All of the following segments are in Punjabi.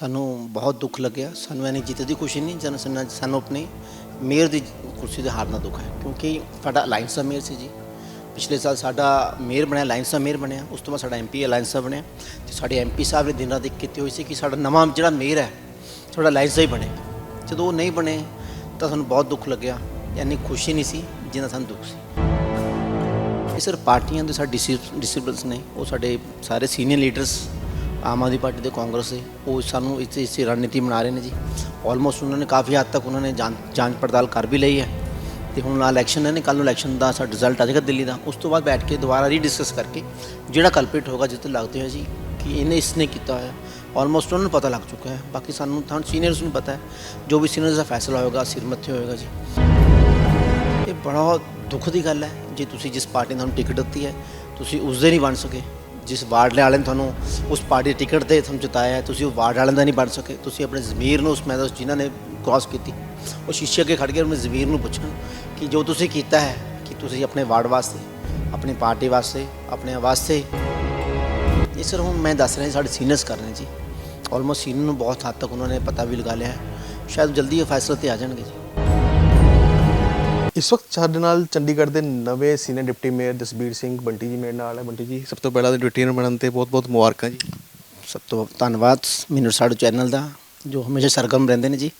ਸਾਨੂੰ ਬਹੁਤ ਦੁੱਖ ਲੱਗਿਆ। ਸਾਨੂੰ ਐਨੀ ਜਿੱਤ ਦੀ ਖੁਸ਼ੀ ਨਹੀਂ ਜਨ ਸਾਨੂੰ- ਆਪਣੀ ਮੇਅਰ ਦੀ ਕੁਰਸੀ ਦੇ ਹਾਰ ਦਾ ਦੁੱਖ ਹੈ, ਕਿਉਂਕਿ ਸਾਡਾ ਅਲਾਈਅੰਸ ਦਾ ਮੇਅਰ ਸੀ ਜੀ। ਪਿਛਲੇ ਸਾਲ ਸਾਡਾ ਮੇਅਰ ਬਣਿਆ ਅਲਾਈਅੰਸ ਦਾ ਮੇਅਰ ਬਣਿਆ, ਉਸ ਤੋਂ ਬਾਅਦ ਸਾਡਾ ਐਮਪੀ ਅਲਾਈਅੰਸ ਦਾ ਬਣਿਆ, ਤੇ ਸਾਡੇ ਐਮਪੀ ਸਾਹਿਬ ਨੇ ਦਿਨ ਰਾਤ ਇੱਕ ਕੀਤੀ ਹੋਈ ਸੀ ਕਿ ਸਾਡਾ ਨਵਾਂ ਜਿਹੜਾ ਮੇਅਰ ਹੈ, ਸਾਡਾ ਅਲਾਈਅੰਸ ਦਾ ਹੀ ਬਣੇ। ਜਦੋਂ ਉਹ ਨਹੀਂ ਬਣੇ, ਤਾਂ ਸਾਨੂੰ ਬਹੁਤ ਦੁੱਖ ਲੱਗਿਆ ਯਾਨੀ ਖੁਸ਼ੀ ਨਹੀਂ ਸੀ ਜਿੰਨਾ ਸਾਨੂੰ ਦੁੱਖ ਸੀ। ਇਹ ਸਰ ਪਾਰਟੀਆਂ ਦੇ ਸਾਡੇ ਡਿਸਿਪਲਸ ਨੇ, ਉਹ ਸਾਡੇ ਸਾਰੇ senior leaders Aam Aadmi Party ਦੇ ਕਾਂਗਰਸ ਦੇ, ਉਹ ਸਾਨੂੰ ਇਸ ਇਸ ਰਣਨੀਤੀ ਬਣਾ ਰਹੇ ਨੇ ਜੀ। ਆਲਮੋਸਟ ਉਹਨਾਂ ਨੇ ਕਾਫੀ ਹੱਦ ਤੱਕ ਉਹਨਾਂ ਨੇ ਜਾਂਚ ਪੜਤਾਲ ਕਰ ਵੀ ਲਈ ਹੈ। ਤੇ ਹੁਣ ਨਾਲ ਇਲੈਕਸ਼ਨ ਨੇ ਕੱਲ ਨੂੰ ਇਲੈਕਸ਼ਨ ਦਾ ਸਾਡਾ ਰਿਜ਼ਲਟ ਆ ਜਾਏਗਾ ਦਿੱਲੀ ਦਾ। ਉਸ ਤੋਂ ਬਾਅਦ ਬੈਠ ਕੇ ਦੁਬਾਰਾ ਰੀਡਿਸਕਸ ਕਰਕੇ ਜਿਹੜਾ ਕਲਪਿਟ ਹੋਗਾ ਜਿੱਤੇ ਲੱਗਦੇ ਹੋ ਜੀ, ਕਿ ਇਹਨੇ ਇਸਨੇ ਕੀਤਾ ਹੋਇਆ। ਆਲਮੋਸਟ ਉਹਨਾਂ ਨੂੰ ਪਤਾ ਲੱਗ ਚੁੱਕਾ ਹੈ। ਬਾਕੀ ਸਾਨੂੰ ਤਾਂ ਸੀਨੀਅਰਸ ਨੂੰ ਪਤਾ ਹੈ। ਜੋ ਵੀ ਸੀਨੀਅਰਸ ਦਾ ਫੈਸਲਾ ਹੋਏਗਾ, ਸਿਰ ਮੱਥੇ ਹੋਏਗਾ ਜੀ। ਇਹ ਬੜਾ ਦੁੱਖ ਦੀ ਗੱਲ ਹੈ। ਜੇ ਤੁਸੀਂ ਜਿਸ ਪਾਰਟੀ ਨੇ ਤੁਹਾਨੂੰ ਟਿਕਟ ਦਿੱਤੀ ਹੈ, ਤੁਸੀਂ ਉਸ ਦੇ ਨਹੀਂ ਬਣ ਸਕੇ। ਜਿਸ ਵਾਰਡ ਵਾਲੇ ਨੇ ਤੁਹਾਨੂੰ ਉਸ ਪਾਰਟੀ ਟਿਕਟ ਤੇ ਤੁਹਾਨੂੰ ਜਿਤਾਇਆ ਹੈ, ਤੁਸੀਂ ਉਹ ਵਾਰਡ ਵਾਲਿਆਂ ਦਾ ਨਹੀਂ ਬਣ ਸਕੇ। ਤੁਸੀਂ ਆਪਣੇ ਜ਼ਮੀਰ ਨੂੰ ਉਸ ਮੈਦਾਨ ਜਿਨ੍ਹਾਂ ਨੇ ਕ੍ਰਾਸ ਕੀਤੀ। ਉਹ ਸ਼ੀਸ਼ੇ ਅੱਗੇ ਖੜ ਕੇ ਆਪਣੇ ਜ਼ਮੀਰ ਨੂੰ ਪੁੱਛਣ ਕਿ ਜੋ ਤੁਸੀਂ ਕੀਤਾ ਹੈ ਕਿ ਤੁਸੀਂ ਆਪਣੇ ਵਾਰਡ ਵਾਸਤੇ, ਆਪਣੀ ਪਾਰਟੀ ਵਾਸਤੇ, ਆਪਣੇ ਵਾਸਤੇ। ਇਹ ਸਰ ਹੁਣ ਮੈਂ ਦੱਸ ਰਿਹਾ ਸਾਡੇ ਸੀਨੀਅਰਸ ਕਰ ਰਹੇ ਜੀ। ਆਲਮੋਸਟ ਸੀਨੀਅਰ ਨੂੰ ਬਹੁਤ ਹੱਦ ਤੱਕ ਉਹਨਾਂ ਨੇ ਪਤਾ ਵੀ ਲਗਾ ਲਿਆ ਹੈ। ਸ਼ਾਇਦ ਜਲਦੀ ਇਹ ਫੈਸਲੇ ਤੇ ਆ ਜਾਣਗੇ ਜੀ। ਇਸ ਵਕਤ ਸਾਡੇ ਨਾਲ ਚੰਡੀਗੜ੍ਹ ਦੇ ਨਵੇਂ senior deputy mayor Jasbir Singh Bunty ji ਮੇਰੇ ਨਾਲ ਹੈ। ਬੰਟੀ ਜੀ ਸਭ ਤੋਂ ਪਹਿਲਾਂ ਤਾਂ ਡਿਪਟੀ ਮੇਅਰ ਬਣਨ ਤੇ ਬਹੁਤ-ਬਹੁਤ ਮੁਬਾਰਕਾਂ ਜੀ। ਸਭ ਤੋਂ ਧੰਨਵਾਦ ਮੈਨੂੰ ਸਾਡੇ ਚੈਨਲ ਦਾ ਜੋ ਹਮੇਸ਼ਾ ਸਰਗਰਮ ਰਹਿੰਦੇ ਨੇ ਜੀ।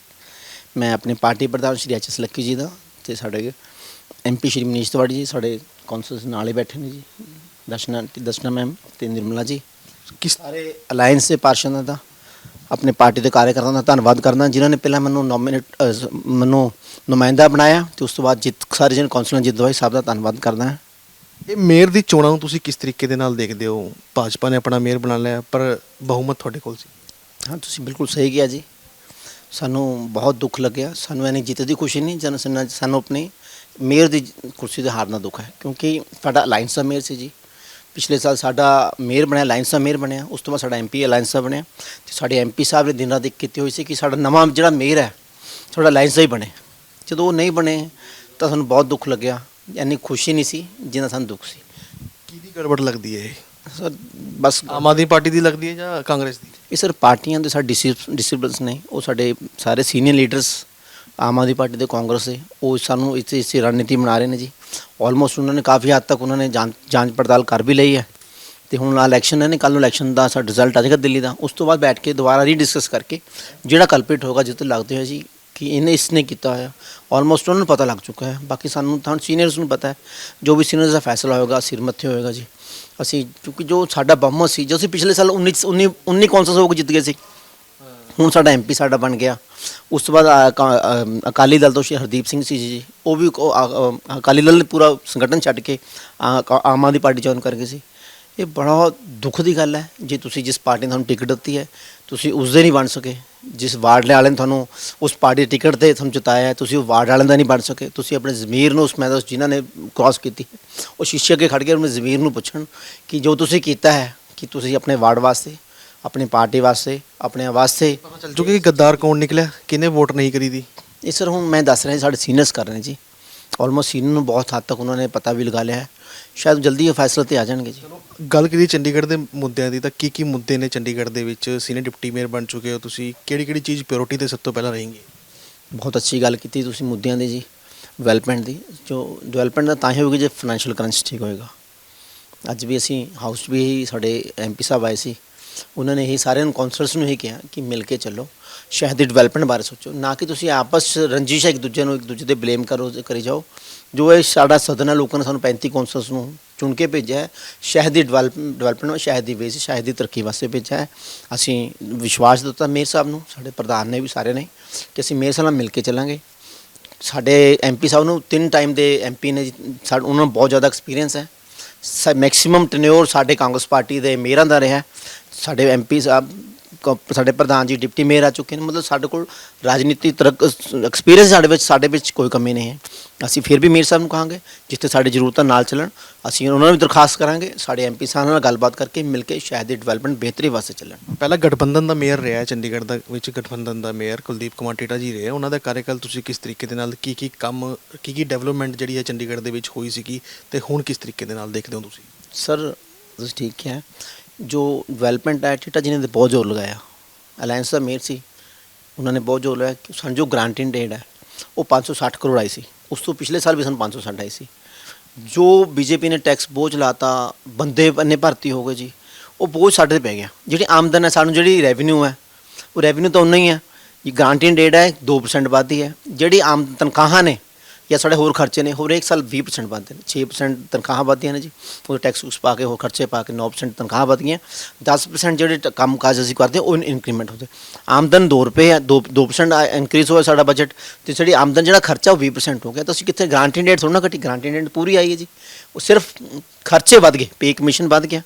ਮੈਂ ਆਪਣੀ ਪਾਰਟੀ ਪ੍ਰਧਾਨ ਸ਼੍ਰੀ ਐਚ ਐਸ ਲੱਕੀ ਜੀ ਦਾ ਤੇ ਸਾਡੇ ਐਮਪੀ ਸ਼੍ਰੀ ਮਨੀਸ਼ ਤਿਵਾੜੀ ਜੀ ਸਾਡੇ ਕੌਂਸਲਸ ਨਾਲ ਹੀ ਬੈਠੇ ਨੇ ਜੀ। ਦਰਸ਼ਨਾ ਦਰਸ਼ਨਾ ਮੈਮ ਤੇ ਨਿਰਮਲਾ ਜੀ। ਕਿਸ ਸਾਰੇ ਅਲਾਈਅੰਸ ਦੇ ਪਾਰਸ਼ਦਾਂ ਦਾ ਆਪਣੇ ਪਾਰਟੀ ਦੇ ਕਾਰਜਕਰਤਾਵਾਂ ਦਾ ਧੰਨਵਾਦ ਕਰਦਾ ਜਿਨ੍ਹਾਂ ਨੇ ਪਹਿਲਾਂ ਮੈਨੂੰ ਨੋਮੀਨੇਟ ਮੈਨੂੰ ਨੁਮਾਇੰਦਾ ਬਣਾਇਆ ਤੇ ਉਸ ਤੋਂ ਬਾਅਦ ਜਿੱਤ ਸਾਰੇ ਜਨ ਕੌਂਸਲਰ ਜਿੱਤ ਦਵਾਈ ਸਾਹਿਬ ਦਾ ਧੰਨਵਾਦ ਕਰਦਾ। ਇਹ ਮੇਅਰ ਦੀ ਚੋਣਾਂ ਨੂੰ ਤੁਸੀਂ ਕਿਸ ਤਰੀਕੇ ਦੇ ਨਾਲ ਦੇਖਦੇ ਹੋ? ਭਾਜਪਾ ਨੇ ਆਪਣਾ ਮੇਅਰ ਬਣਾ ਲਿਆ ਪਰ ਬਹੁਮਤ ਤੁਹਾਡੇ ਕੋਲ ਸੀ। ਹਾਂ ਤੁਸੀਂ ਬਿਲਕੁਲ ਸਹੀ ਕਿਹਾ ਜੀ। ਸਾਨੂੰ ਬਹੁਤ ਦੁੱਖ ਲੱਗਿਆ। ਸਾਨੂੰ ਐਨੀ ਜਿੱਤ ਦੀ ਖੁਸ਼ੀ ਨਹੀਂ ਜਨ ਸਾਨੂੰ ਆਪਣੀ ਮੇਅਰ ਦੀ ਕੁਰਸੀ ਦੇ ਹਾਰ ਦਾ ਦੁੱਖ ਹੈ ਕਿਉਂਕਿ ਸਾਡਾ ਅਲਾਈਅੰਸ ਦਾ ਮੇਅਰ ਸੀ ਜੀ। ਪਿਛਲੇ ਸਾਲ ਸਾਡਾ ਮੇਅਰ ਬਣਿਆ ਅਲਾਈਅੰਸ ਦਾ ਮੇਅਰ ਬਣਿਆ ਉਸ ਤੋਂ ਬਾਅਦ ਸਾਡਾ ਐਮਪੀ ਅਲਾਈਅੰਸ ਦਾ ਬਣਿਆ ਤੇ ਸਾਡੇ ਐਮਪੀ ਸਾਹਿਬ ਨੇ ਦਿਨ ਰਾਤ ਇੱਕ ਕੀਤੀ ਹੋਈ ਸੀ ਕਿ ਸਾਡਾ ਨਵਾਂ ਜਿਹੜਾ ਮੇਅਰ ਹੈ ਸਾਡਾ ਅਲਾਈਅੰਸ ਦਾ ਹੀ ਬਣੇ। ਜਦੋਂ ਉਹ ਨਹੀਂ ਬਣੇ ਤਾਂ ਸਾਨੂੰ ਬਹੁਤ ਦੁੱਖ ਲੱਗਿਆ ਐਨੀ ਖੁਸ਼ੀ ਨਹੀਂ ਸੀ ਜਿੰਨਾ ਸਾਨੂੰ ਦੁੱਖ ਸੀ। ਕਿਹਦੀ ਗੜਬੜ ਲੱਗਦੀ ਹੈ ਇਹ? ਸਰ ਬਸ ਆਮ ਆਦਮੀ ਪਾਰਟੀ ਦੀ ਲੱਗਦੀ ਹੈ ਜਾਂ ਕਾਂਗਰਸ ਦੀ? ਇਹ ਸਰ ਪਾਰਟੀਆਂ ਦੇ ਸਾਡੇ ਡਿਸਿਪਲਸ ਨੇ ਉਹ ਸਾਡੇ ਸਾਰੇ senior leaders Aam Aadmi Party ਦੇ ਕਾਂਗਰਸ ਦੇ ਉਹ ਸਾਨੂੰ ਇਸ ਇਸ ਰਣਨੀਤੀ ਬਣਾ ਰਹੇ ਨੇ ਜੀ। ਆਲਮੋਸਟ ਉਹਨਾਂ ਨੇ ਕਾਫੀ ਹੱਦ ਤੱਕ ਉਹਨਾਂ ਨੇ ਜਾਂਚ ਜਾਂਚ ਪੜਤਾਲ ਕਰ ਵੀ ਲਈ ਹੈ ਤੇ ਹੁਣ ਨਾਲ ਇਲੈਕਸ਼ਨ ਨੇ ਕੱਲ ਨੂੰ ਇਲੈਕਸ਼ਨ ਦਾ ਸਾਡਾ ਰਿਜ਼ਲਟ ਆ ਜਾਏਗਾ ਦਿੱਲੀ ਦਾ ਉਸ ਤੋਂ ਬਾਅਦ ਬੈਠ ਕੇ ਦੁਬਾਰਾ ਰੀਡਿਸਕਸ ਕਰਕੇ ਜਿਹੜਾ ਕਲਪਿਟ ਹੋਗਾ ਜਿੱਤੇ ਲੱਗਦੇ ਹੋਏ ਜੀ ਕਿ ਇਹਨੇ ਇਸਨੇ ਕੀਤਾ ਹੋਇਆ ਆਲਮੋਸਟ ਉਹਨਾਂ ਨੂੰ ਪਤਾ ਲੱਗ ਚੁੱਕਾ ਹੈ ਬਾਕੀ ਸਾਨੂੰ ਤਾਂ ਸੀਨੀਅਰਸ ਨੂੰ ਪਤਾ ਹੈ ਜੋ ਵੀ ਸੀਨੀਅਰਸ ਦਾ ਫੈਸਲਾ ਹੋਏਗਾ ਸਿਰ ਮੱਥੇ ਹੋਏਗਾ ਜੀ ਅਸੀਂ ਕਿਉਂਕਿ ਜੋ ਸਾਡਾ ਬਹੁਮਤ ਸੀ ਜੋ ਅਸੀਂ ਪਿਛਲੇ ਸਾਲ 19 19 19 ਕੌਂਸਲਸ ਹੋ ਕੇ ਜਿੱਤ ਗਏ ਸੀ ਹੁਣ ਸਾਡਾ ਐਮਪੀ ਸਾਡਾ ਬਣ ਗਿਆ। ਉਸ ਤੋਂ ਬਾਅਦ ਆ- ਕਾ- ਅਮ ਅਕਾਲੀ ਦਲ ਤੋਂ ਸ਼੍ਰੀ ਹਰਦੀਪ ਸਿੰਘ ਸੀ ਜੀ। ਉਹ ਵੀ ਕੋ- ਆ- ਅਮ ਅਕਾਲੀ ਦਲ ਨੇ ਪੂਰਾ ਸੰਗਠਨ ਛੱਡ ਕੇ ਆ- ਕਾ- ਆਮ ਆਦਮੀ ਪਾਰਟੀ ਜੁਆਇਨ ਕਰ ਗਏ ਸੀ। ਇਹ ਬੜਾ ਦੁੱਖ ਦੀ ਗੱਲ ਹੈ, ਜੇ ਤੁਸੀਂ ਜਿਸ ਪਾਰਟੀ ਨੇ ਤੁਹਾਨੂੰ ਟਿਕਟ ਦਿੱਤੀ ਹੈ, ਤੁਸੀਂ ਉਸ ਦੇ ਨਹੀਂ ਬਣ ਸਕੇ। ਜਿਸ ਵਾਰਡ ਵਾਲੇ ਨੇ ਤੁਹਾਨੂੰ ਉਸ ਪਾਰਟੀ ਦੀ ਟਿਕਟ ਤੇ ਤੁਹਾਨੂੰ ਜਿਤਾਇਆ ਹੈ, ਤੁਸੀਂ ਉਹ ਵਾਰਡ ਵਾਲਿਆਂ ਦਾ ਨਹੀਂ ਬਣ ਸਕੇ। ਤੁਸੀਂ ਆਪਣੇ ਜ਼ਮੀਰ ਨੂੰ ਉਸ ਮੈਦਾਨ ਜਿਨ੍ਹਾਂ ਨੇ ਕ੍ਰਾਸ ਕੀਤੀ, ਉਹ ਸ਼ੀਸ਼ੇ ਅੱਗੇ ਖੜ ਕੇ ਆਪਣੇ ਜ਼ਮੀਰ ਨੂੰ ਪੁੱਛਣ ਕਿ ਜੋ ਤੁਸੀਂ ਕੀਤਾ ਹੈ, ਕਿ ਤੁਸੀਂ ਆਪਣੇ ਵਾਰਡ ਵਾਸਤੇ ਆਪਣੀ ਪਾਰਟੀ ਵਾਸਤੇ ਆਪਣੇ ਵਾਸਤੇ ਪਤਾ ਚੱਲ ਚੁੱਕਿਆ ਕਿ ਗੱਦਾਰ ਕੌਣ ਨਿਕਲਿਆ ਕਿਹਨੇ ਵੋਟ ਨਹੀਂ ਕਰੀ ਦੀ ਇਹ ਸਰ ਹੁਣ ਮੈਂ ਦੱਸ ਰਿਹਾ ਸਾਡੇ ਸੀਨੀਅਰਸ ਕਰ ਰਹੇ ਜੀ ਆਲਮੋਸਟ ਸੀਨੀਅਰ ਨੂੰ ਬਹੁਤ ਹੱਦ ਤੱਕ ਉਹਨਾਂ ਨੇ ਪਤਾ ਵੀ ਲਗਾ ਲਿਆ ਹੈ ਸ਼ਾਇਦ ਜਲਦੀ ਇਹ ਫੈਸਲੇ ਤੇ ਆ ਜਾਣਗੇ ਜੀ ਗੱਲ ਕਰੀ ਚੰਡੀਗੜ੍ਹ ਦੇ ਮੁੱਦਿਆਂ ਦੀ ਤਾਂ ਕੀ ਕੀ ਮੁੱਦੇ ਨੇ ਚੰਡੀਗੜ੍ਹ ਦੇ ਵਿੱਚ ਸੀਨੀਅਰ ਡਿਪਟੀ ਮੇਅਰ ਬਣ ਚੁੱਕੇ ਹੋ ਤੁਸੀਂ ਕਿਹੜੀ ਕਿਹੜੀ ਚੀਜ਼ ਪ੍ਰਾਇੋਰਟੀ ਤੇ ਸਭ ਤੋਂ ਪਹਿਲਾਂ ਰਹੇਗੀ ਬਹੁਤ ਅੱਛੀ ਗੱਲ ਕੀਤੀ ਤੁਸੀਂ ਮੁੱਦਿਆਂ ਦੀ ਜੀ ਡਿਵੈਲਪਮੈਂਟ ਦੀ ਜੋ ਡਿਵੈਲਪਮੈਂਟ ਦਾ ਤਾਂ ਹੀ ਹੋਊਗੀ ਜੇ ਫਾਈਨੈਂਸ਼ੀਅਲ ਕਰੰਸ ਠੀਕ ਹੋਏਗਾ ਅੱਜ ਵੀ ਅਸੀਂ ਹਾਊਸ ਵੀ ਸਾਡੇ ਐਮਪੀ ਸਾਹਿਬ ਆਏ ਸੀ ਉਹਨਾਂ ਨੇ ਹੀ ਸਾਰਿਆਂ ਨੂੰ ਕਾਉਂਸਲਰਸ ਨੂੰ ਹੀ ਕਿਹਾ ਕਿ ਮਿਲ ਕੇ ਚੱਲੋ। ਸ਼ਹਿਰ ਦੀ ਡਿਵੈਲਪਮੈਂਟ ਬਾਰੇ ਸੋਚੋ। ਨਾ ਕਿ ਤੁਸੀਂ ਆਪਸ 'ਚ ਰੰਜਿਸ਼ ਇੱਕ ਦੂਜੇ ਨੂੰ ਇੱਕ ਦੂਜੇ ਤੇ ਬਲੇਮ ਕਰੋ ਕਰੀ ਜਾਓ। ਜੋ ਇਹ ਸਾਡਾ ਸਦਨ ਹੈ ਲੋਕਾਂ ਨੇ ਸਾਨੂੰ 35 ਕਾਉਂਸਲਰਸ ਨੂੰ ਚੁਣ ਕੇ ਭੇਜਿਆ ਹੈ ਸ਼ਹਿਰ ਦੀ ਡਿਵੈਲਪ ਡਿਵੈਲਪਮੈਂਟ ਸ਼ਹਿਰ ਦੀ ਵੇਸ ਸ਼ਹਿਰ ਦੀ ਤਰੱਕੀ ਵਾਸਤੇ ਭੇਜਿਆ ਹੈ। ਅਸੀਂ ਵਿਸ਼ਵਾਸ ਦਿੱਤਾ ਮੇਅਰ ਸਾਹਿਬ ਨੂੰ ਸਾਡੇ ਪ੍ਰਧਾਨ ਨੇ ਵੀ ਸਾਰੇ ਨੇ ਕਿ ਅਸੀਂ ਮੇਅਰ ਸਾਹਿਬ ਨਾਲ ਮਿਲ ਕੇ ਚੱਲਾਂਗੇ। ਸਾਡੇ ਐਮਪੀ ਸਾਹਿਬ ਨੂੰ ਤਿੰਨ ਟਾਈਮ ਦੇ ਐਮਪੀ ਨੇ ਜੀ, ਸਾ- ਉਹਨਾਂ ਨੂੰ ਬਹੁਤ ਜ਼ਿਆਦਾ ਐਕਸਪੀਰੀਅੰਸ ਹੈ। ਮੈਕਸਿਮਮ ਟੈਨਿਓਰ ਸਾਡੇ ਕਾਂਗਰਸ ਪਾਰਟੀ ਦੇ ਮੇਅਰਾਂ ਦਾ ਰਿਹਾ ਸਾਡੇ ਐਮਪੀ ਸਾਹਿਬ ਕ- ਸਾਡੇ ਪ੍ਰਧਾਨ ਜੀ ਡਿਪਟੀ ਮੇਅਰ ਆ ਚੁੱਕੇ ਨੇ ਮਤਲਬ ਸਾਡੇ ਕੋਲ ਰਾਜਨੀਤੀ ਤਰਕ ਐਕਸਪੀਰੀਅੰਸ ਸਾਡੇ ਵਿੱਚ ਸਾਡੇ ਵਿੱਚ ਕੋਈ ਕਮੀ ਨਹੀਂ ਹੈ। ਅਸੀਂ ਫਿਰ ਵੀ ਮੇਅਰ ਸਾਹਿਬ ਨੂੰ ਕਹਾਂਗੇ ਜਿੱਥੇ ਸਾਡੀ ਜ਼ਰੂਰਤਾਂ ਨਾਲ ਚੱਲਣ ਅਸੀਂ ਉਹਨਾਂ ਨੂੰ ਵੀ ਦਰਖਾਸਤ ਕਰਾਂਗੇ ਸਾਡੇ ਐਮਪੀ ਸਾਹਿਬ ਨਾਲ ਗੱਲਬਾਤ ਕਰਕੇ ਮਿਲ ਕੇ ਸ਼ਹਿਰ ਦੀ ਡਿਵੈਲਪਮੈਂਟ ਬਿਹਤਰੀ ਵਾਸਤੇ ਚੱਲਣ। ਪਹਿਲਾਂ ਗਠਬੰਧਨ ਦਾ ਮੇਅਰ ਰਿਹਾ ਹੈ ਚੰਡੀਗੜ੍ਹ ਦਾ ਵਿੱਚ ਗਠਬੰਧਨ ਦਾ ਮੇਅਰ ਕੁਲਦੀਪ ਕੁਮਾਰ ਟੀਟਾ ਜੀ ਰਹੇ ਉਹਨਾਂ ਦਾ ਕਾਰਜਕਾਲ ਤੁਸੀਂ ਕਿਸ ਤਰੀਕੇ ਦੇ ਨਾਲ ਕੀ ਕੀ ਕੰਮ ਕੀ ਕੀ ਡਿਵੈਲਪਮੈਂਟ ਜਿਹੜੀ ਹੈ ਚੰਡੀਗੜ੍ਹ ਦੇ ਵਿੱਚ ਹੋਈ ਸੀਗੀ ਤੇ ਹੁਣ ਕਿਸ ਤਰੀਕੇ ਦੇ ਨਾਲ ਦੇਖਦੇ ਹੋ ਤੁਸੀਂ? ਸਰ ਤੁਸੀਂ ਠੀਕ ਹੈ ਜੋ ਡਿਵੈਲਪਮੈਂਟ ਹੈ, ਚਿੱਟਾ ਜੀ ਨੇ ਤਾਂ ਬਹੁਤ ਜ਼ੋਰ ਲਗਾਇਆ। ਅਲਾਈਅੰਸ ਦਾ ਮੇਅਰ ਸੀ। ਉਹਨਾਂ ਨੇ ਬਹੁਤ ਜ਼ੋਰ ਲਾਇਆ ਕਿ ਸਾਨੂੰ ਜੋ ਗ੍ਰਾਂਟਿੰਗ ਡੇਟ ਹੈ, ਉਹ 560 ਕਰੋੜ ਆਈ ਸੀ। ਉਸ ਤੋਂ ਪਿਛਲੇ ਸਾਲ ਵੀ ਸਾਨੂੰ 560 ਆਈ ਸੀ। ਜੋ ਬੀਜੇਪੀ ਨੇ ਟੈਕਸ ਬੋਝ ਲਾਤਾ, ਬੰਦੇ ਬੰਨੇ ਭਰਤੀ ਹੋ ਗਏ ਜੀ, ਉਹ ਬੋਝ ਸਾਡੇ ਤੇ ਪੈ ਗਿਆ। ਜਿਹੜੀ ਆਮਦਨ ਹੈ, ਸਾਨੂੰ ਜਿਹੜੀ ਰੈਵਨਿਊ ਹੈ, ਉਹ ਰੈਵਨਿਊ ਤਾਂ ਉਨਾ ਹੀ ਹੈ। ਜੀ ਗ੍ਰਾਂਟਿੰਗ ਡੇਟ ਹੈ 2% ਵੱਧਦੀ ਹੈ। ਜਿਹੜੀ ਆਮ ਤਨਖਾਹਾਂ ਨੇ ਜਾਂ ਸਾਡੇ ਹੋਰ ਖਰਚੇ ਨੇ ਹੋਰ ਇੱਕ ਸਾਲ 20% ਵੱਧਦੇ ਨੇ 6% ਤਨਖਾਹਾਂ ਵੱਧਦੀਆਂ ਨੇ ਜੀ ਉਹ ਟੈਕਸ ਉਸ ਪਾ ਕੇ ਹੋਰ ਖਰਚੇ ਪਾ ਕੇ 9% ਤਨਖਾਹਾਂ ਵੱਧ ਗਈਆਂ 10% ਜਿਹੜੇ ਟ- ਕੰਮ ਕਾਜ ਅਸੀਂ ਕਰਦੇ ਹਾਂ, ਉਹ ਇਨਕਰੀਮੈਂਟ ਹੁੰਦੇ। ਆਮਦਨ 2 ਰੁਪਏ ਹੈ 2 2% ਇਨਕਰੀਜ਼ ਹੋਇਆ ਸਾਡਾ ਬਜਟ ਤੇ ਸਾਡੀ ਆਮਦਨ ਜਿਹੜਾ ਖਰਚਾ ਉਹ 20% ਹੋ ਗਿਆ। ਤਾਂ ਅਸੀਂ ਕਿੱਥੇ ਗਰੰਟੀ ਡੇਟ ਥੋੜਾ ਨਾ ਘਟੀ ਗਰੰਟੀ ਡੇਟ ਪੂਰੀ ਆਈ ਹੈ ਜੀ। ਉਹ ਸਿਰਫ ਖਰਚੇ ਵੱਧ ਗਏ ਪੇ ਕਮਿਸ਼ਨ ਵੱਧ ਗਿਆ।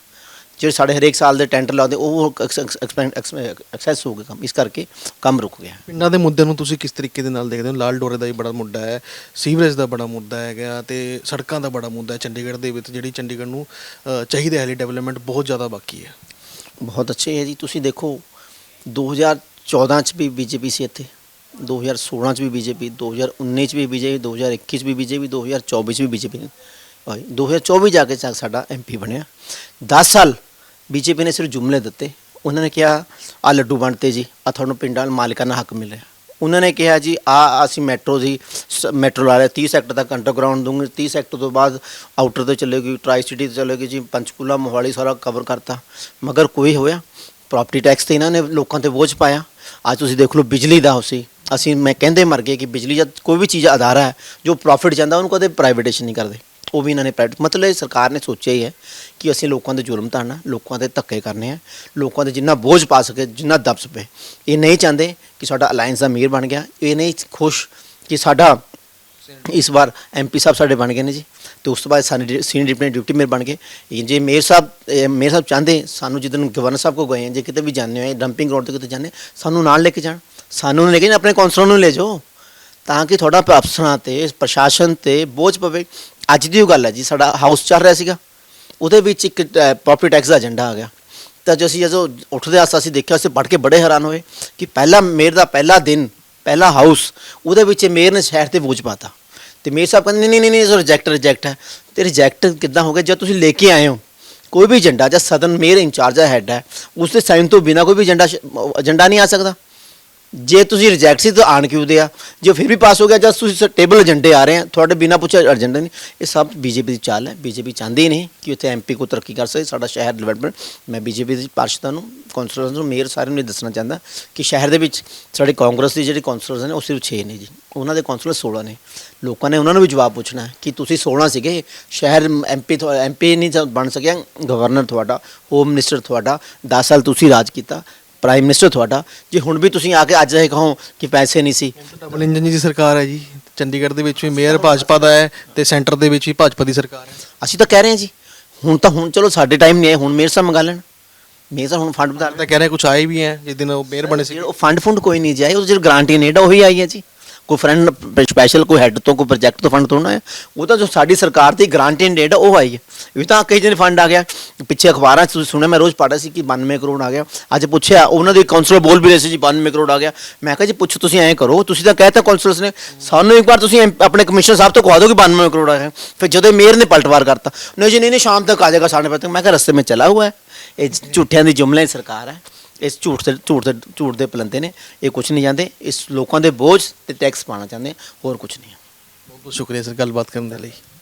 ਜਿਹੜੇ ਸਾਡੇ ਹਰੇਕ ਸਾਲ ਦੇ ਟੈਂਡਰ ਲਾਉਂਦੇ ਉਹ ਐਕਸੈਸ ਹੋ ਗਏ ਕੰਮ ਇਸ ਕਰਕੇ ਕੰਮ ਰੁਕ ਗਿਆ। ਪਿੰਡਾਂ ਦੇ ਮੁੱਦੇ ਨੂੰ ਤੁਸੀਂ ਕਿਸ ਤਰੀਕੇ ਦੇ ਨਾਲ ਦੇਖਦੇ ਹੋ? ਲਾਲ ਡੋਰੇ ਦਾ ਵੀ ਬੜਾ ਮੁੱਦਾ ਹੈ ਸੀਵਰੇਜ ਦਾ ਬੜਾ ਮੁੱਦਾ ਹੈਗਾ ਤੇ ਸੜਕਾਂ ਦਾ ਬੜਾ ਮੁੱਦਾ ਹੈ ਚੰਡੀਗੜ੍ਹ ਦੇ ਵਿੱਚ ਜਿਹੜੀ ਚੰਡੀਗੜ੍ਹ ਨੂੰ ਚਾਹੀਦਾ ਹੈ ਡਿਵੈਲਪਮੈਂਟ ਬਹੁਤ ਜ਼ਿਆਦਾ ਬਾਕੀ ਹੈ। ਬਹੁਤ ਅੱਛੇ ਹੈ ਜੀ। ਤੁਸੀਂ ਦੇਖੋ 2014 ਚ ਵੀ ਬੀਜੇਪੀ ਸੀ ਇੱਥੇ 2016 ਚ ਵੀ ਬੀਜੇਪੀ 2019 ਚ ਵੀ ਬੀਜੇਪੀ 2021 ਚ ਵੀ ਬੀਜੇਪੀ 2024 ਚ ਵੀ ਬੀਜੇਪੀ ਭਾਈ 2024 ਜਾ ਕੇ ਸਾਡਾ ਐਮਪੀ ਬਣਿਆ। 10 ਸਾਲ ਬੀਜੇਪੀ ਨੇ ਸਿਰਫ ਜੁਮਲੇ ਦਿੱਤੇ। ਉਹਨਾਂ ਨੇ ਕਿਹਾ ਆ ਲੱਡੂ ਵੰਡਤੇ ਜੀ ਆ ਤੁਹਾਨੂੰ ਪਿੰਡਾਂ ਨੂੰ ਮਾਲਕਾਨਾ ਹੱਕ ਮਿਲਿਆ ਉਹਨਾਂ ਨੇ ਕਿਹਾ ਜੀ ਆ ਅਸੀਂ ਮੈਟਰੋ ਦੀ ਸ- ਮੈਟਰੋ ਲਾ ਰਹੇ 30 ਸੈਕਟਰ ਤੱਕ ਅੰਡਰਗਰਾਉਂਡ ਦੂੰਗੇ। 30 ਸੈਕਟਰ ਤੋਂ ਬਾਅਦ ਆਊਟਰ ਤੇ ਚੱਲੇਗੀ ਟਰਾਈ ਸਿਟੀ ਤੇ ਚੱਲੇਗੀ ਜੀ, ਪੰਚਕੂਲਾ, ਮੋਹਾਲੀ ਸਾਰਾ ਕਵਰ ਕਰਤਾ। ਮਗਰ ਕੋਈ ਹੋਇਆ। ਪ੍ਰਾਪਰਟੀ ਟੈਕਸ ਤੇ ਇਹਨਾਂ ਨੇ ਲੋਕਾਂ ਤੇ ਬੋਝ ਪਾਇਆ। ਅੱਜ ਤੁਸੀਂ ਦੇਖ ਲਓ, ਬਿਜਲੀ ਦਾ ਉਸੇ ਅਸੀਂ, ਮੈਂ ਕਹਿੰਦੇ ਮਰ ਗਏ ਕਿ ਬਿਜਲੀ ਜਾਂ ਕੋਈ ਵੀ ਚੀਜ਼ ਅਦਾਰਾ ਹੈ, ਜੋ ਪ੍ਰੋਫਿਟ ਜਾਂਦਾ, ਉਹਨੂੰ ਕਦੇ ਪ੍ਰਾਈਵੇਟੇਸ਼ਨ ਨਹੀਂ ਕਰਦੇ। ਉਹ ਵੀ ਇਹਨਾਂ ਨੇ ਪ੍ਰਾਈਵੇਟ ਮਤਲਬ ਇਹ ਸਰਕਾਰ ਨੇ ਸੋਚਿਆ ਹੀ ਹੈ ਕਿ ਅਸੀਂ ਲੋਕਾਂ ਦੇ ਜ਼ੁਲਮ ਤਾੜਨਾ ਲੋਕਾਂ ਦੇ ਧੱਕੇ ਕਰਨੇ ਆ, ਲੋਕਾਂ ਦੇ ਜਿੰਨਾ ਬੋਝ ਪਾ ਸਕੇ, ਜਿੰਨਾ ਦਬ ਸਕੇ। ਇਹ ਨਹੀਂ ਚਾਹੁੰਦੇ ਕਿ ਸਾਡਾ ਅਲਾਈਅੰਸ ਦਾ ਮੇਅਰ ਬਣ ਗਿਆ। ਇਹ ਨਹੀਂ ਖੁਸ਼ ਕਿ ਸਾਡਾ ਇਸ ਵਾਰ ਐਮਪੀ ਸਾਹਿਬ ਸਾਡੇ ਬਣ ਗਏ ਨੇ ਜੀ। ਤੇ ਉਸ ਤੋਂ ਬਾਅਦ ਸਾਡੇ ਸੀਨੀਅਰ ਡਿਪਟੀ ਡਿਊਟੀ ਮੇਅਰ ਬਣ ਗਏ। ਜੇ ਮੇਅਰ ਸਾਹਿਬ ਮੇਅਰ ਸਾਹਿਬ ਚਾਹੁੰਦੇ, ਸਾਨੂੰ ਜਿੱਦਨ ਗਵਰਨਰ ਸਾਹਿਬ ਕੋ ਗਏ ਜੇ ਕਿਤੇ ਵੀ ਜਾਂਦੇ ਹੋਏ ਡੰਪਿੰਗ ਗਰਾਊਂਡ ਤੇ ਕਿਤੇ ਜਾਂਦੇ ਸਾਨੂੰ ਨਾਲ ਲੈ ਕੇ ਜਾਣ। ਸਾਨੂੰ ਨਹੀਂ ਲੈ ਕੇ ਆਪਣੇ ਕੌਂਸਲਰ ਨੂੰ ਲੈ ਜਾਓ। ਤਾਂ ਕਿ ਤੁਹਾਡਾ ਅਫਸਰਾਂ ਤੇ, ਪ੍ਰਸ਼ਾਸਨ ਤੇ ਬੋਝ ਪਵੇ ਅੱਜ ਦੀ ਉਹ ਗੱਲ ਹੈ ਜੀ, ਸਾਡਾ ਹਾਊਸ ਚੱਲ ਰਿਹਾ ਸੀਗਾ। ਉਹਦੇ ਵਿੱਚ ਇੱਕ ਪ੍ਰੋਪਰਟੀ ਟੈਕਸ ਦਾ ਏਜੰਡਾ ਆ ਗਿਆ। ਤਾਂ ਜੋ ਅਸੀਂ ਜਦੋਂ ਉੱਠਦੇ ਆਸ ਅਸੀਂ ਦੇਖਿਆ ਅਸੀਂ ਪੜ੍ਹ ਕੇ ਬੜੇ ਹੈਰਾਨ ਹੋਏ ਕਿ ਪਹਿਲਾ ਮੇਅਰ ਦਾ ਪਹਿਲਾ ਦਿਨ, ਪਹਿਲਾ ਹਾਊਸ ਉਹਦੇ ਵਿੱਚ ਮੇਅਰ ਨੇ ਸ਼ਹਿਰ ਤੇ ਬੋਝ ਪਾਤਾ। ਤੇ ਮੇਅਰ ਸਾਹਿਬ ਕਹਿੰਦੇ, ਨਹੀਂ ਨਹੀਂ ਨਹੀਂ ਇਹ ਰਿਜੈਕਟ ਰਿਜੈਕਟ ਹੈ। ਤੇ ਰਿਜੈਕਟ ਕਿੱਦਾਂ ਹੋ ਗਿਆ? ਜਦ ਤੁਸੀਂ ਲੈ ਕੇ ਆਏ ਹੋ, ਕੋਈ ਵੀ ਏਜੰਡਾ ਜਾਂ ਸਦਨ ਮੇਅਰ ਇੰਚਾਰਜ ਹੈ ਹੈਡ ਹੈ ਉਸ ਦੇ ਸਾਈਨ ਤੋਂ ਬਿਨਾ ਕੋਈ ਵੀ ਏਜੰਡਾ ਏਜੰਡਾ ਨਹੀਂ ਆ ਸਕਦਾ। ਜੇ ਤੁਸੀਂ ਰਿਜੈਕਟ ਸੀ ਤਾਂ ਆਣ ਕਿਉਂ ਦਿਆ? ਜੇ ਫਿਰ ਵੀ ਪਾਸ ਹੋ ਗਿਆ, ਜਦ ਤੁਸੀਂ ਟੇਬਲ ਏਜੰਡੇ ਆ ਰਹੇ ਆ, ਤੁਹਾਡੇ ਬਿਨਾ ਪੁੱਛੇ ਏਜੰਡੇ ਨਹੀਂ। ਇਹ ਸਭ ਬੀਜੇਪੀ ਦੀ ਚਾਲ ਹੈ। ਬੀਜੇਪੀ ਚਾਹੁੰਦੀ ਨਹੀਂ ਕਿ ਉੱਥੇ ਐਮਪੀ ਕੋ ਤਰੱਕੀ ਕਰ ਸਕੇ। ਸਾਡਾ ਸ਼ਹਿਰ ਡਿਵੈਲਪਮੈਂਟ ਮੈਂ ਬੀਜੇਪੀ ਦੀ ਪਾਰਸ਼ਦਾਂ ਨੂੰ ਕੌਂਸਲਰਸ ਨੂੰ ਮੇਅਰ ਸਾਰਿਆਂ ਨੂੰ ਇਹ ਦੱਸਣਾ ਚਾਹੁੰਦਾ ਕਿ ਸ਼ਹਿਰ ਦੇ ਵਿੱਚ ਸਾਡੇ ਕਾਂਗਰਸ ਦੀ ਜਿਹੜੇ ਕੌਂਸਲਰਸ ਨੇ, ਉਹ ਸਿਰਫ 6 ਨੇ ਜੀ। ਉਹਨਾਂ ਦੇ ਕੌਂਸਲਰ 16 ਨੇ। ਲੋਕਾਂ ਨੇ ਉਹਨਾਂ ਨੂੰ ਵੀ ਜਵਾਬ ਪੁੱਛਣਾ ਕਿ ਤੁਸੀਂ 16 ਸੀਗੇ, ਸ਼ਹਿਰ ਐਮਪੀ ਐਮਪੀ ਨਹੀਂ ਬਣ ਸਕਿਆ ਗਵਰਨਰ ਤੁਹਾਡਾ ਹੋਮ ਮਿਨਿਸਟਰ ਤੁਹਾਡਾ 10 ਸਾਲ ਤੁਸੀਂ ਰਾਜ ਕੀਤਾ। ਪ੍ਰਾਈਮ ਮਿਨਿਸਟਰ ਤੁਹਾਡਾ ਜੇ ਹੁਣ ਵੀ ਤੁਸੀਂ ਆ ਕੇ ਅੱਜ ਇਹ ਕਹੋ ਕਿ ਪੈਸੇ ਨਹੀਂ ਸੀ। ਡਬਲ ਇੰਜਨ ਦੀ ਸਰਕਾਰ ਹੈ ਜੀ। ਚੰਡੀਗੜ੍ਹ ਦੇ ਵਿੱਚ ਵੀ ਮੇਅਰ ਭਾਜਪਾ ਦਾ ਹੈ ਤੇ ਸੈਂਟਰ ਦੇ ਵਿੱਚ ਵੀ ਭਾਜਪਾ ਦੀ ਸਰਕਾਰ ਹੈ। ਅਸੀਂ ਤਾਂ ਕਹਿ ਰਹੇ ਹਾਂ ਜੀ ਹੁਣ ਤਾਂ ਹੁਣ ਚਲੋ ਸਾਡੇ ਟਾਈਮ ਨਹੀਂ ਆਏ ਹੁਣ ਮੇਰ ਸਾਹਿਬ ਮੰਗਾ ਲੈਣ। ਮੇਰ ਸਾਹਿਬ ਹੁਣ ਫੰਡ ਬਤਾ ਤਾਂ ਕਹਿ ਰਹੇ ਕੁਝ ਆਏ ਵੀ ਹੈ ਜਿਸ ਦਿਨ ਉਹ ਮੇਅਰ ਬਣੇ ਸੀ। ਉਹ ਫੰਡ ਫੁੰਡ ਕੋਈ ਨਹੀਂ ਜਾਏ ਉਹ ਜਿਹੜਾ ਗਾਰੰਟੀ ਨੇੜਾ ਉਹੀ ਆਈ ਹੈ ਜੀ। ਕੋਈ ਫਰੈਂਡ ਸਪੈਸ਼ਲ ਕੋਈ ਹੈੱਡ ਤੋਂ, ਕੋਈ ਪ੍ਰੋਜੈਕਟ ਤੋਂ ਫੰਡ ਤੋਂ ਹੈ ਉਹ ਤਾਂ ਜੋ ਸਾਡੀ ਸਰਕਾਰ ਦੀ ਗਾਰੰਟੀ ਨੇੜਾ ਉਹ ਆਈ ਹੈ। ਇਹ ਤਾਂ ਕਈ ਦਿਨ ਫੰਡ ਆ ਗਿਆ। ਪਿੱਛੇ ਅਖਬਾਰਾਂ 'ਚ ਤੁਸੀਂ ਸੁਣਿਆ, ਮੈਂ ਰੋਜ਼ ਪੜ੍ਹਦਾ ਸੀ ਕਿ 92 ਕਰੋੜ ਆ ਗਿਆ। ਅੱਜ ਪੁੱਛਿਆ, ਉਹਨਾਂ ਦੇ ਕਾਉਂਸਲਰ ਬੋਲ ਵੀ ਰਹੇ ਸੀ ਜੀ 92 ਕਰੋੜ ਆ ਗਿਆ। ਮੈਂ ਕਿਹਾ ਜੀ, ਪੁੱਛੋ, ਤੁਸੀਂ ਐਂ ਕਰੋ। ਤੁਸੀਂ ਤਾਂ ਕਹਿਤਾ ਕਾਉਂਸਲਰਸ ਨੇ, ਸਾਨੂੰ ਇੱਕ ਵਾਰ ਤੁਸੀਂ ਆਪਣੇ ਕਮਿਸ਼ਨਰ ਸਾਹਿਬ ਤੋਂ ਕਹਾ ਦਿਓ ਕਿ 92 ਕਰੋੜ ਆ ਗਿਆ। ਫਿਰ ਜਦੋਂ ਮੇਅਰ ਨੇ ਪਲਟਵਾਰ ਕਰਤਾ, ਨਹੀਂ ਜੀ, ਨਹੀਂ ਨਹੀਂ, ਸ਼ਾਮ ਤੱਕ ਆ ਜਾਏਗਾ ਸਾਡੇ ਪਾਸ ਮੈਂ ਕਿਹਾ, ਰਸਤੇ ਵਿੱਚ ਚਲਾ ਹੁਆ। ਹੈ ਇਹ ਝੂਠਿਆਂ ਦੀ ਜੁਮਲੇ ਸਰਕਾਰ ਹੈ। ਇਸ ਝੂਠ ਤੇ ਝੂਠ ਤੇ ਝੂਠ ਦੇ ਪਲੰਦੇ ਨੇ। ਇਹ ਕੁਝ ਨਹੀਂ ਜਾਂਦੇ। ਇਸ ਲੋਕਾਂ ਦੇ ਬੋਝ ਤੇ ਟੈਕਸ ਪਾਣਾ ਚਾਹੁੰਦੇ। ਹੋਰ ਕੁਝ ਨਹੀਂ। ਬਹੁਤ ਬਹੁਤ ਸ਼ੁਕਰੀਆ ਸਰ ਗੱਲਬਾਤ ਕਰਨ ਦੇ ਲਈ।